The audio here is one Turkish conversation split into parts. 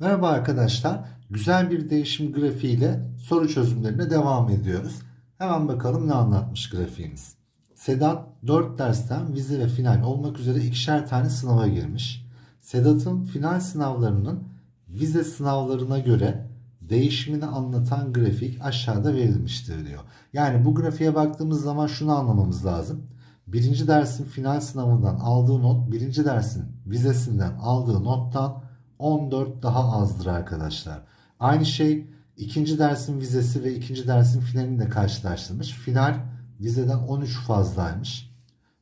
Merhaba arkadaşlar. Güzel bir değişim grafiğiyle soru çözümlerine devam ediyoruz. Hemen bakalım ne anlatmış grafiğimiz. Sedat 4 dersten vize ve final olmak üzere ikişer tane sınava girmiş. Sedat'ın final sınavlarının vize sınavlarına göre değişimini anlatan grafik aşağıda verilmiştir diyor. Yani bu grafiğe baktığımız zaman şunu anlamamız lazım. Birinci dersin final sınavından aldığı not birinci dersin vizesinden aldığı nottan 14 daha azdır arkadaşlar. Aynı şey ikinci dersin vizesi ve ikinci dersin finalini de karşılaştırmış. Final vizeden 13 fazlaymış.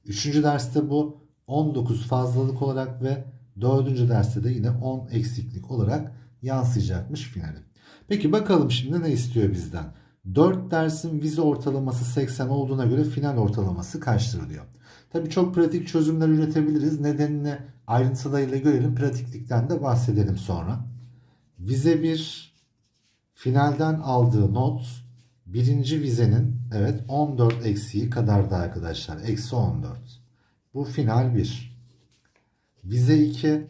Üçüncü derste bu 19 fazlalık olarak ve dördüncü derste de yine 10 eksiklik olarak yansıyacakmış finali. Peki bakalım şimdi ne istiyor bizden? 4 dersin vize ortalaması 80 olduğuna göre final ortalaması kaçtır diyor. Tabii çok pratik çözümler üretebiliriz. Nedenini ayrıntılarıyla görelim. Pratiklikten de bahsedelim sonra. Vize 1 finalden aldığı not birinci vizenin evet 14 eksiği kadardı arkadaşlar. Eksi 14. Bu final 1. Vize 2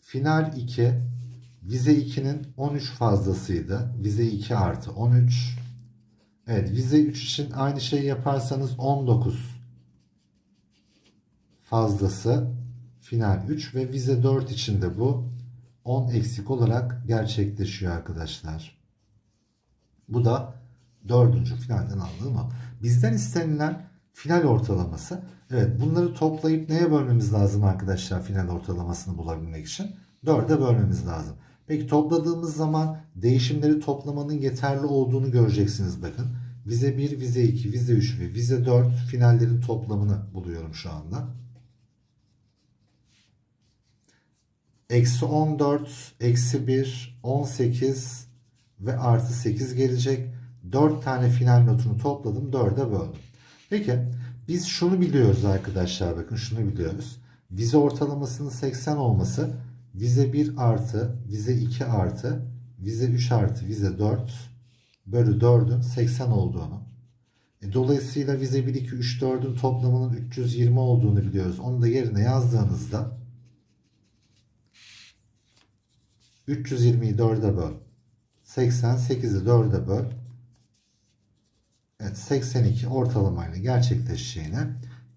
final 2 vize 2'nin 13 fazlasıydı. Vize 2 artı 13. Evet vize 3 için aynı şeyi yaparsanız 19 fazlası final 3 ve vize 4 için de bu 10 eksik olarak gerçekleşiyor arkadaşlar. Bu da dördüncü finalden aldığım o. Bizden istenilen final ortalaması. Evet bunları toplayıp neye bölmemiz lazım arkadaşlar final ortalamasını bulabilmek için? 4'e bölmemiz lazım. Peki topladığımız zaman değişimleri toplamanın yeterli olduğunu göreceksiniz bakın. Vize 1, vize 2, vize 3 ve vize 4 finallerin toplamını buluyorum şu anda. Eksi 14, eksi 1, 18 ve artı 8 gelecek. 4 tane final notunu topladım. 4'e böldüm. Peki biz şunu biliyoruz arkadaşlar. Bakın şunu biliyoruz. Vize ortalamasının 80 olması vize 1 artı, vize 2 artı, vize 3 artı, vize 4 bölü 4'ün 80 olduğunu. E, dolayısıyla vize 1, 2, 3, 4'ün toplamının 320 olduğunu biliyoruz. Onu da yerine yazdığınızda 320'yi 4'e böl. 88'i 4'e böl. Evet 82 ortalamayla gerçekleşeceğini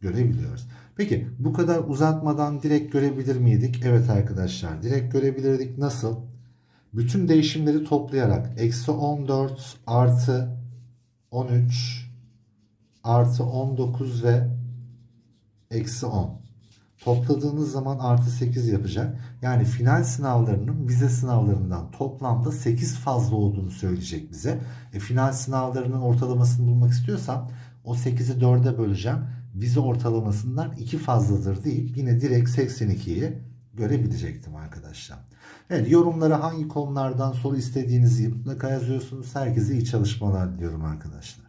görebiliyoruz. Peki bu kadar uzatmadan direkt görebilir miydik? Evet arkadaşlar direkt görebilirdik. Nasıl? Bütün değişimleri toplayarak eksi 14 artı 13 artı 19 ve eksi 10 topladığınız zaman artı 8 yapacak. Yani final sınavlarının vize sınavlarından toplamda 8 fazla olduğunu söyleyecek bize. E, final sınavlarının ortalamasını bulmak istiyorsam o 8'i 4'e böleceğim. Vize ortalamasından 2 fazladır deyip yine direkt 82'yi görebilecektim arkadaşlar. Evet yorumlara hangi konulardan soru istediğinizi mutlaka yazıyorsunuz. Herkese iyi çalışmalar diliyorum arkadaşlar.